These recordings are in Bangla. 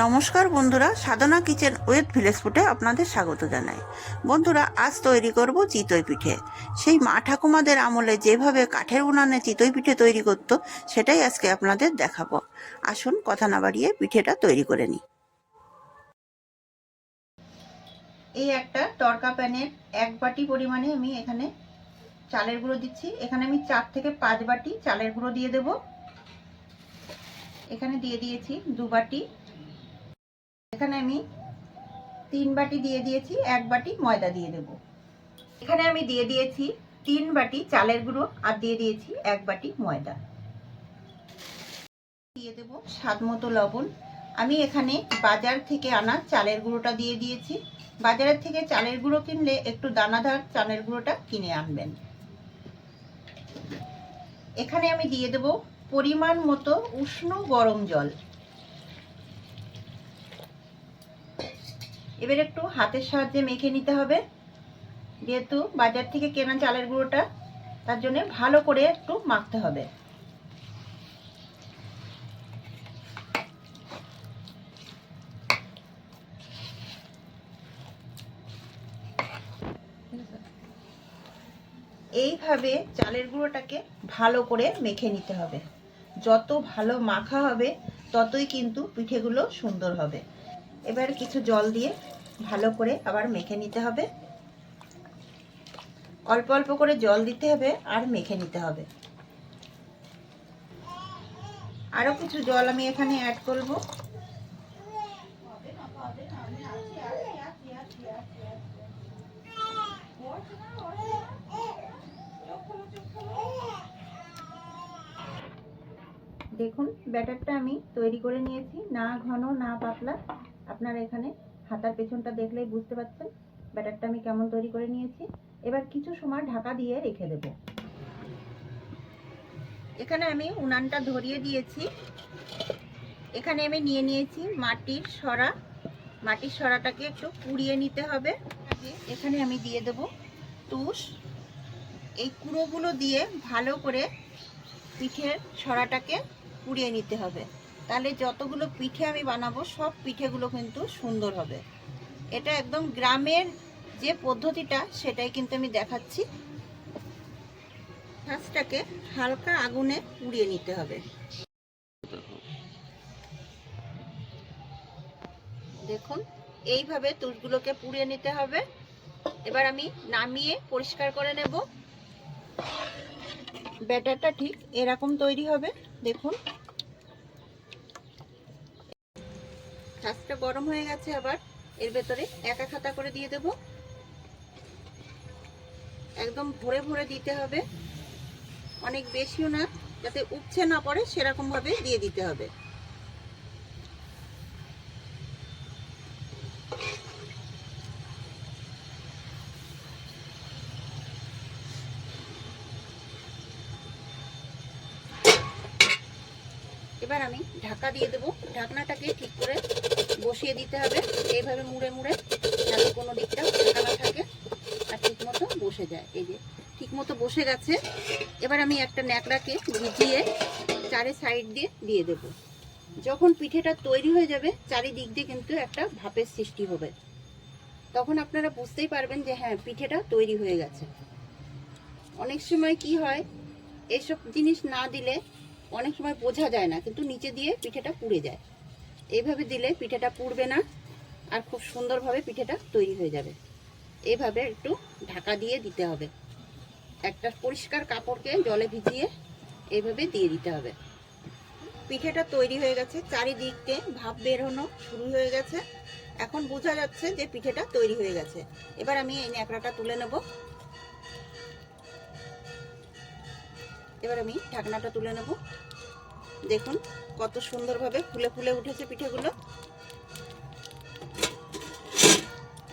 নমস্কার বন্ধুরা, সাধনা কিচেন উইথ ভিলেজ ফুটে আপনাদের স্বাগত জানাই। বন্ধুরা, আজ তৈরি করব চিতই পিঠে। সেই মা ঠাকুমাদের আমলে যেভাবে কাঠের উনানে চিতই পিঠে তৈরি করত, সেটাই আজকে আপনাদের দেখাবো। আসুন, কথা না বাড়িয়ে পিঠেটা তৈরি করে নিই। এই একটা তরকা প্যানের এক বাটি পরিমাণে আমি এখানে চালের গুঁড়ো দিচ্ছি। এখানে আমি চার থেকে পাঁচ বাটি চালের গুঁড়ো দিয়ে দেব। এখানে দিয়ে দিয়েছি দু বাটি এখানে আমি তিন বাটি দিয়ে দিয়েছি, এক বাটি ময়দা দিয়ে দেব। এখানে আমি দিয়ে দিয়েছি তিন বাটি চালের গুঁড়ো আর দিয়ে দিয়েছি এক বাটি ময়দা। দিয়ে দেব স্বাদ মতো লবণ। আমি এখানে বাজার থেকে আনা চালের গুঁড়োটা দিয়ে দিয়েছি। বাজারের থেকে চালের গুঁড়ো কিনলে একটু দানাদার চালের গুঁড়োটা কিনে আনবেন। এখানে আমি দিয়ে দেব পরিমাণ মতো উষ্ণ গরম জল। এবার একটু হাতের সাহায্যে মেখে নিতে হবে। যেহেতু বাজার থেকে কেনা চালের গুঁড়োটা, তার জন্য ভালো করে একটু মাখতে হবে। এইভাবে চালের গুঁড়োটাকে ভালো করে মেখে নিতে হবে। যত ভালো মাখা হবে, ততই কিন্তু পিঠেগুলো সুন্দর হবে। এবার কিছু জল দিয়ে ভালো করে আবার মেখে নিতে হবে। অল্প অল্প করে জল দিতে হবে আর মেখে নিতে হবে। আরও কিছু জল আমি এখানে অ্যাড করব। দেখুন, ব্যাটারটা আমি তৈরি করে নিয়েছি, না ঘন, না পাতলা। আপনারা এখানে হাতার পেছনটা দেখলেই বুঝতে পারছেন। ব্যাটারটা আমি কেমন তৈরি করে নিয়েছি। এবার কিছু সময় ঢাকা দিয়ে রেখে দেব। এখানে আমি উনানটা ধরিয়ে দিয়েছি। এখানে আমি নিয়ে নিয়েছি মাটির সরা। মাটির সরাটাকে একটু পুড়িয়ে নিতে হবে। এখানে আমি দিয়ে দেব তুষ। এই কুড়োগুলো দিয়ে ভালো করে পিঠের সরাটাকে পুড়িয়ে নিতে হবে। তাহলে যতগুলো পিঠে আমি বানাবো, সব পিঠেগুলো কিন্তু সুন্দর হবে। এটা একদম গ্রামের যে পদ্ধতিটা, সেটাই কিন্তু আমি দেখাচ্ছি। ঘাসটাকে হালকা আগুনে পুড়িয়ে নিতে হবে। দেখুন, এইভাবে তুষগুলোকে পুড়িয়ে নিতে হবে। এবার আমি নামিয়ে পরিষ্কার করে নেব। ব্যাটারটা ঠিক এরকম তৈরি হবে। দেখুন ছাঁচটা গরম হয়ে গেছে আবার। এর ভেতরে একা খাতা করে দিয়ে দেব। একদম ভরে ভরে দিতে হবে। অনেক বেশিও না, যাতে উপছে না পড়ে, সেরকমভাবে দিয়ে দিতে হবে। এবার আমি ঢাকা দিয়ে দেবো। ঢাকনাটাকে ঠিক করে বসিয়ে দিতে হবে। এইভাবে মুড়ে মুড়ে যাতে কোনো দিকটা ঢাকা না থাকে আর ঠিক মতো বসে যায়। এই যে ঠিক মতো বসে গেছে। এবার আমি একটা ন্যাকড়াকে ভিজিয়ে চারে সাইড দিয়ে দিয়ে দেব। যখন পিঠেটা তৈরি হয়ে যাবে, চারিদিক দিয়ে কিন্তু একটা ভাপের সৃষ্টি হবে। তখন আপনারা বুঝতেই পারবেন যে হ্যাঁ পিঠেটা তৈরি হয়ে গেছে। অনেক সময় কি হয়, এসব জিনিস না দিলে অনেক সময় বোঝা যায় না, কিন্তু নিচে দিয়ে পিঠেটা পুড়ে যায়। এইভাবে দিলে পিঠেটা পুড়বে না, আর খুব সুন্দরভাবে পিঠেটা তৈরি হয়ে যাবে। এভাবে একটু ঢাকা দিয়ে দিতে হবে। একটা পরিষ্কার কাপড়কে জলে ভিজিয়ে এইভাবে দিয়ে দিতে হবে। পিঠেটা তৈরি হয়ে গেছে চারিদিকে ভাপ বেরোনো শুরু হয়ে গেছে। এখন বোঝা যাচ্ছে যে পিঠেটা তৈরি হয়ে গেছে। এবার আমি এই ন্যাকড়াটা তুলে নেব। এবার আমি ঢাকনাটা তুলে নেব। দেখুন, কত সুন্দরভাবে ফুলে ফুলে উঠেছে পিঠেগুলো।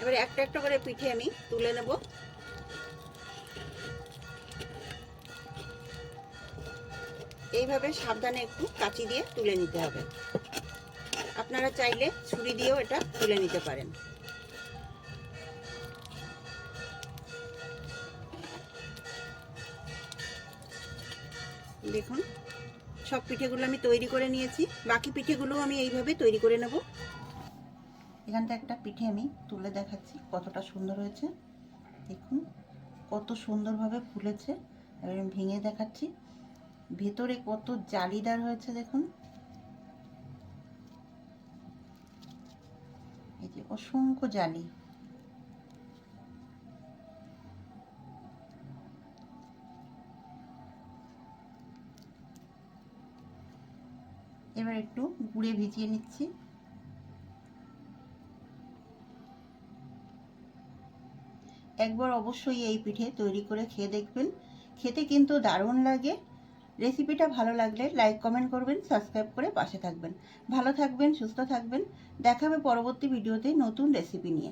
এবারে একটা একটা করে পিঠে আমি তুলে নেব। এইভাবে সাবধানে একটু কাঁচি দিয়ে তুলে নিতে হবে। আপনারা চাইলে ছুরি দিয়েও এটা তুলে নিতে পারেন। দেখুন সব পিঠেগুলো আমি তৈরি করে নিয়েছি। বাকি পিঠেগুলো আমি এইভাবে তৈরি করে নেব। এখানটা একটা পিঠে আমি তুলে দেখাচ্ছি কতটা সুন্দর হয়েছে। দেখুন, কত সুন্দরভাবে ফুলেছে। এবার আমি ভেঙে দেখাচ্ছি। ভেতরে কত জালিদার হয়েছে, দেখুন। এই যে অসংখ্য জালি। এবার একটু গুড়ে ভিজিয়ে নিচ্ছি। একবার অবশ্যই এই পিঠে তৈরি করে খেয়ে দেখবেন। খেতে কিন্তু দারুণ লাগে। রেসিপিটা ভালো লাগলে লাইক, কমেন্ট করবেন, সাবস্ক্রাইব করে পাশে থাকবেন। ভালো থাকবেন, সুস্থ থাকবেন। দেখাবে পরবর্তী ভিডিওতে নতুন রেসিপি নিয়ে।